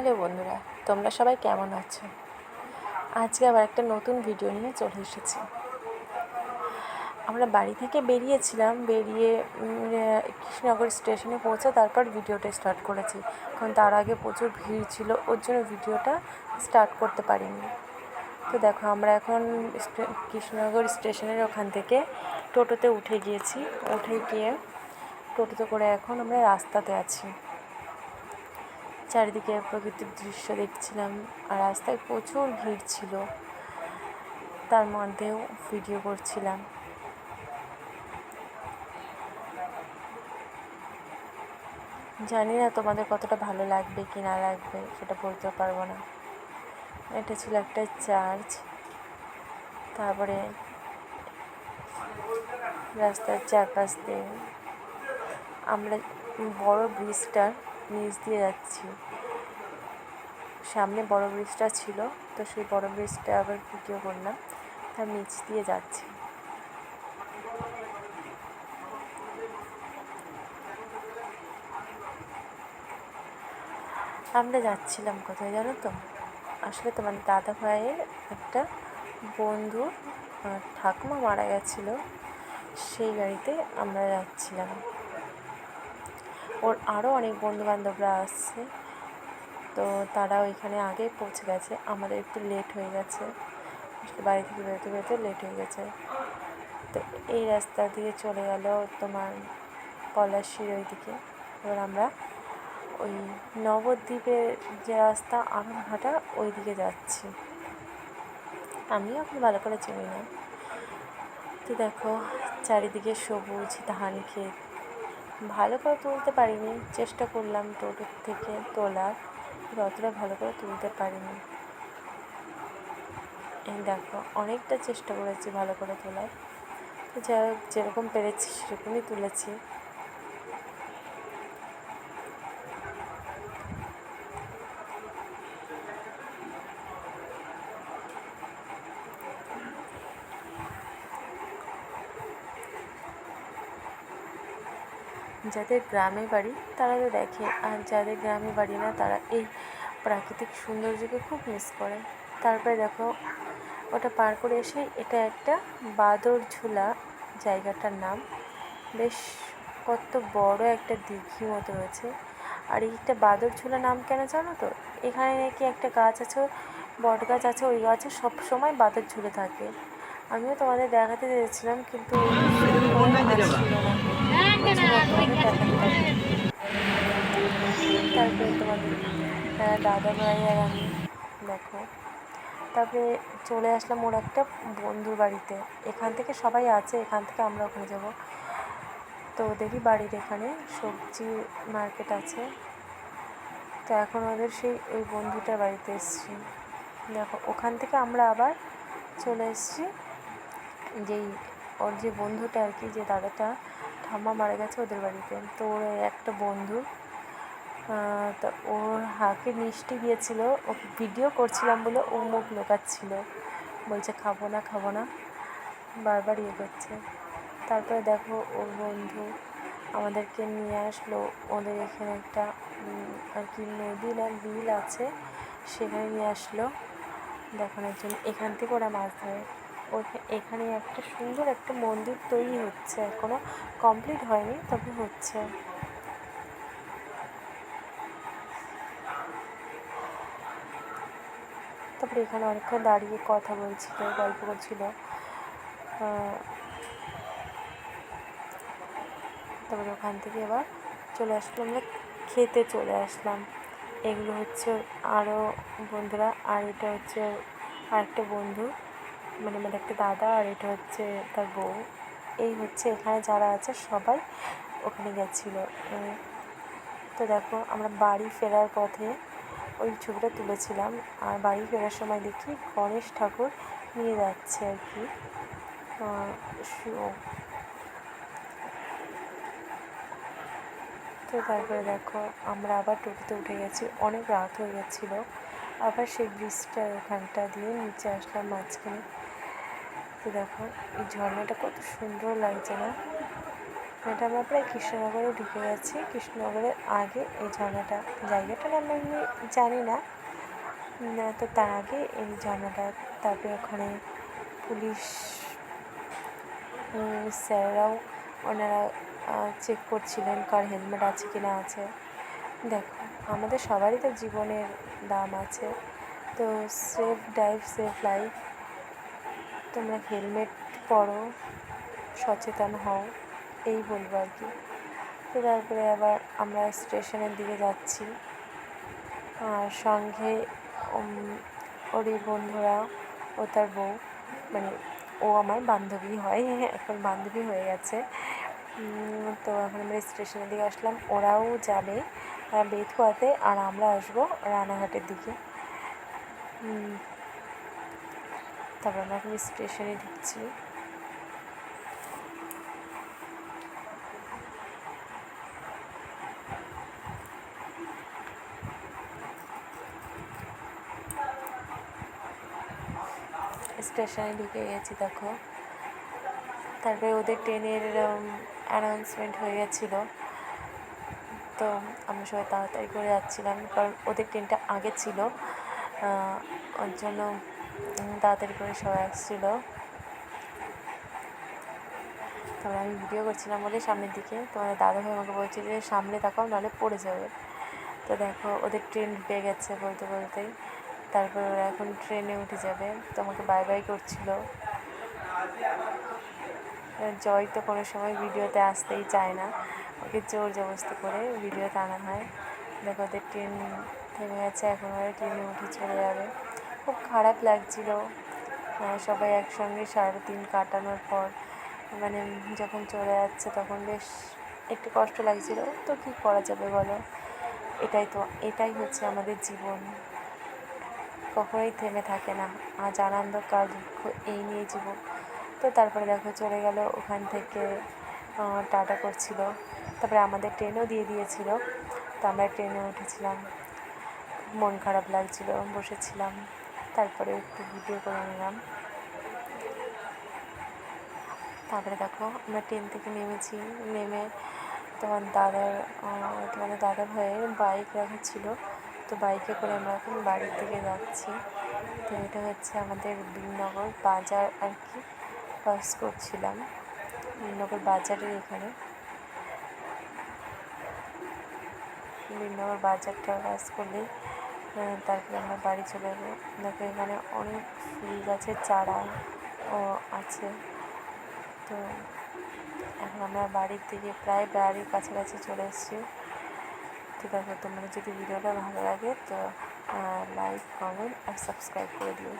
Hello বন্ধুরা, তোমরা সবাই কেমন আছো? আজকে আবার একটা নতুন ভিডিও নিয়ে চলে এসেছি। আমরা বাড়ি থেকে বেরিয়েছিলাম, বেরিয়ে কৃষ্ণনগর স্টেশনে পৌঁছে তারপর ভিডিওটা স্টার্ট করেছি। কারণ তার আগে প্রচুর ভিড় ছিল, ওর জন্য ভিডিওটা স্টার্ট করতে পারিনি। তো দেখো, আমরা এখন কৃষ্ণনগর স্টেশনের ওখান থেকে টোটোতে উঠে গিয়েছি। উঠে গিয়ে টোটোতে করে এখন আমরা রাস্তাতে আছি। চারিদিকে প্রকৃতির দৃশ্য দেখছিলাম আর রাস্তায় প্রচুর ভিড় ছিল। তার মধ্যেও ভিডিও করছিলাম। জানি না তোমাদের কতটা ভালো লাগবে কি না লাগবে, সেটা বলতে পারব না। এটা ছিল একটা চার্চ তারপরে রাস্তার চারপাশ দিয়ে আমরা বড় ব্রিজটার নিচ দিয়ে যাচ্ছি। সামনে বড় ব্রিজটা ছিল, তো সেই বড় ব্রিজটা আবার ভিডিও করলাম তার নিচ দিয়ে যাচ্ছি। আমরা যাচ্ছিলাম কোথায় জানো তো? আসলে তোমার দাদা ভাইয়ের একটা বন্ধু ঠাকুমা মারা গেছিল। সেই গাড়িতে আমরা যাচ্ছিলাম। ওর আরও অনেক বন্ধু বান্ধবরা আসছে। তো তারা ওইখানে আগে পৌঁছে গেছে। আমাদের একটু লেট হয়ে গেছে। বাড়ি থেকে বেরোতে বেরোতে লেট হয়ে গেছে। তো এই রাস্তা দিয়ে চলে গেল তোমার পলাশির ওইদিকে। এবার আমরা ওই নবদ্বীপের যে রাস্তা আরামঘাটা ওই দিকে যাচ্ছি। আমিও এখন ভালো করে চিনি না। তো দেখো, চারিদিকে সবুজ ধান ক্ষেত। ভালো করে তুলতে পারিনি, চেষ্টা করলাম টোটোর থেকে তোলার অতটা ভালো করে তুলতে পারিনি। এই দেখো, অনেকটা চেষ্টা করেছি ভালো করে তোলার। যা যেরকম পেরেছি সেরকমই তুলেছি। যাদের গ্রামে বাড়ি, তারা তো দেখে। আর যাদের গ্রামে বাড়ি না, তারা এই প্রাকৃতিক সৌন্দর্যকে খুব মিস করে। তারপরে দেখো, ওটা পার করে এসে এটা একটা বাদর ঝোলা জায়গাটার নাম। বেশ কত বড় একটা দিঘি মতো রয়েছে। আর এইটা বাদর ঝোলা নাম কেন জানো তো? এখানে নাকি একটা গাছ আছে, বট গাছ আছে, ওই গাছে সব সময় বাদর ঝুলে থাকে। আমিও তোমাদের দেখাতে চেয়েছিলাম, কিন্তু তারপরে তোমাদের দাদা ভাই আর আমি, দেখো। তারপরে চলে আসলাম ওর একটা বন্ধুর বাড়িতে। এখান থেকে সবাই আছে, এখান থেকে আমরা ওখানে যাব। তো ওদেরই বাড়ির এখানে সবজি মার্কেট আছে। তো এখন ওদের সেই, ওই বন্ধুটার বাড়িতে এসেছি। দেখো, ওখান থেকে আমরা আবার চলে এসেছি। যেই ওর যে বন্ধুটা আর কি, যে দাদাটা ঠাম্মা মারা গেছে ওদের বাড়িতে। তো ওর একটা বন্ধু তা ওর হাঁকে মিষ্টি দিয়েছিল ও ভিডিও করছিলাম বলে ও মুখ লোকাচ্ছিল। বলছে, খাব না খাব না। বারবার ইয়ে করছে। তারপরে দেখো ওর বন্ধু আমাদেরকে নিয়ে আসলো। ওদের এখানে একটা আর কি নদী না, বিল আছে, সেখানে নিয়ে আসলো। দেখানোর জন্য এখান থেকে ওরা মাছ ধরে। এখানে একটা সুন্দর একটা মন্দির তৈরি হচ্ছে, এখনও কমপ্লিট হয়নি, তবে হচ্ছে। তারপরে এখানে অনেকক্ষণ দাঁড়িয়ে কথা বলছিল, গল্প করছিল। তারপরে ওখান থেকে এবার চলে আসলাম, আমরা খেতে চলে আসলাম। এগুলো হচ্ছে আরও বন্ধুরা, আর এটা হচ্ছে আরেকটা বন্ধু। মানে মানে একটা দাদা আর এটা হচ্ছে তার বউ। এই হচ্ছে এখানে যারা আছে সবাই ওখানে গেছিল। তো দেখো আমরা বাড়ি ফেরার পথে ওই ছবিটা তুলেছিলাম। আর বাড়ি ফেরার সময় দেখি গণেশ ঠাকুর নিয়ে যাচ্ছে আর কি। তো তারপরে দেখো আমরা আবার টোটোতে উঠে গেছি। অনেক রাত হয়ে গেছিল। আবার সেই ব্রিজটা ওখানটা দিয়ে নিচে আসলাম মাঝখানে। তো দেখো, এই ঝর্ণাটা কত সুন্দর লাগছে না? এটা আমরা প্রায় কৃষ্ণনগরে ঢুকে গেছি। কৃষ্ণনগরের আগে এই ঝর্ণাটা নাম আমি জানি না। তো তার আগে এই ঝর্ণাটা, তারপরে ওখানে পুলিশ স্যাররাও ওনারা চেক করছিলেন কার হেলমেট আছে কি না আছে। দেখো আমাদের সবারই তো জীবনের দাম আছে। তো সেফ ড্রাইভ সেফ লাইফ তোমরা হেলমেট পরো, সচেতন হও, এই বলব আর কি। তো তারপরে আবার আমরা স্টেশনের দিকে যাচ্ছি। আর সঙ্গে ওরই বন্ধুরা ও তার বউ মানে ও আমার বান্ধবী হয়, এখন বান্ধবী হয়ে গেছে। তো এখন আমরা স্টেশনের দিকে আসলাম। ওরাও যাবে। বেথুয়াতে আর আমরা আসব রানাঘাটের দিকে। তারপর আমরা এখন স্টেশনে ঢুকছি। স্টেশনে ঢুকে গেছি, দেখো। তারপরে ওদের ট্রেনের অ্যানাউন্সমেন্ট হয়ে গেছিল। তো আমরা সবাই তাড়াতাড়ি করে যাচ্ছিলাম, কারণ ওদের ট্রেনটা আগে ছিল। ওর জন্য তাড়াতাড়ি করে সবাই আসছিল। তারপরে আমি ভিডিও করছিলাম বলে সামনের দিকে। তোমাদের দাদাভাই আমাকে বলছে যে, সামনে তাকাও, নাহলে পড়ে যাবে। তো দেখো, ওদের ট্রেন ঢুকে গেছে বলতে, বলতেই। তারপর ওরা এখন ট্রেনে উঠে যাবে। তো আমাকে বাই বাই করছিল। জয় তো কোনো সময় ভিডিওতে আসতেই চায় না। ওকে জোর জবস্তি করে ভিডিওতে আনা হয়। দেখো ওদের ট্রেন থেমে গেছে, এখন ট্রেনে উঠে চলে যাবে। খুব খারাপ লাগছিল। সবাই একসঙ্গে সারাদিন কাটানোর পর মানে যখন চলে যাচ্ছে তখন বেশ একটু কষ্ট লাগছিল। তো কী করা যাবে বলো? এটাই তো, এটাই হচ্ছে আমাদের জীবন। কখনোই থেমে থাকে না। আজ আনন্দ, কাল দুঃখ, এই নিয়ে জীবন। তো তারপরে দেখো চলে গেল, ওখান থেকে টাটা করছিল। তারপরে আমাদের ট্রেনও দিয়ে দিয়েছিল। তো আমরা ট্রেনে উঠেছিলাম। মন খারাপ লাগছিল, বসেছিলাম। তারপরে একটু ভিডিও করে নিলাম। তারপরে দেখো, আমরা ট্রেন থেকে নেমেছি। নেমে তোমার দাদার তোমাদের দাদার ভাইয়ের বাইক রাখা ছিল। তো বাইকে করে আমরা এখন বাড়ির দিকে যাচ্ছি। তো এটা হচ্ছে আমাদের বীরনগর বাজার আর কি। পাস করছিলাম। বীরনগর বাজারের এখানে। বীরনগর বাজারটা করলেই আহ, তারপরে আমরা বাড়ি চলে যাব। দেখো এখানে অনেক ফুল গাছের চারা ও আছে। তো এখন আমরা বাড়ির দিকে প্রায় বাড়ির কাছাকাছি চলে এসেছি। তো দেখো তোমাদের যদি ভিডিওটা ভালো লাগে তো লাইক কমেন্ট আর সাবস্ক্রাইব করে দিও।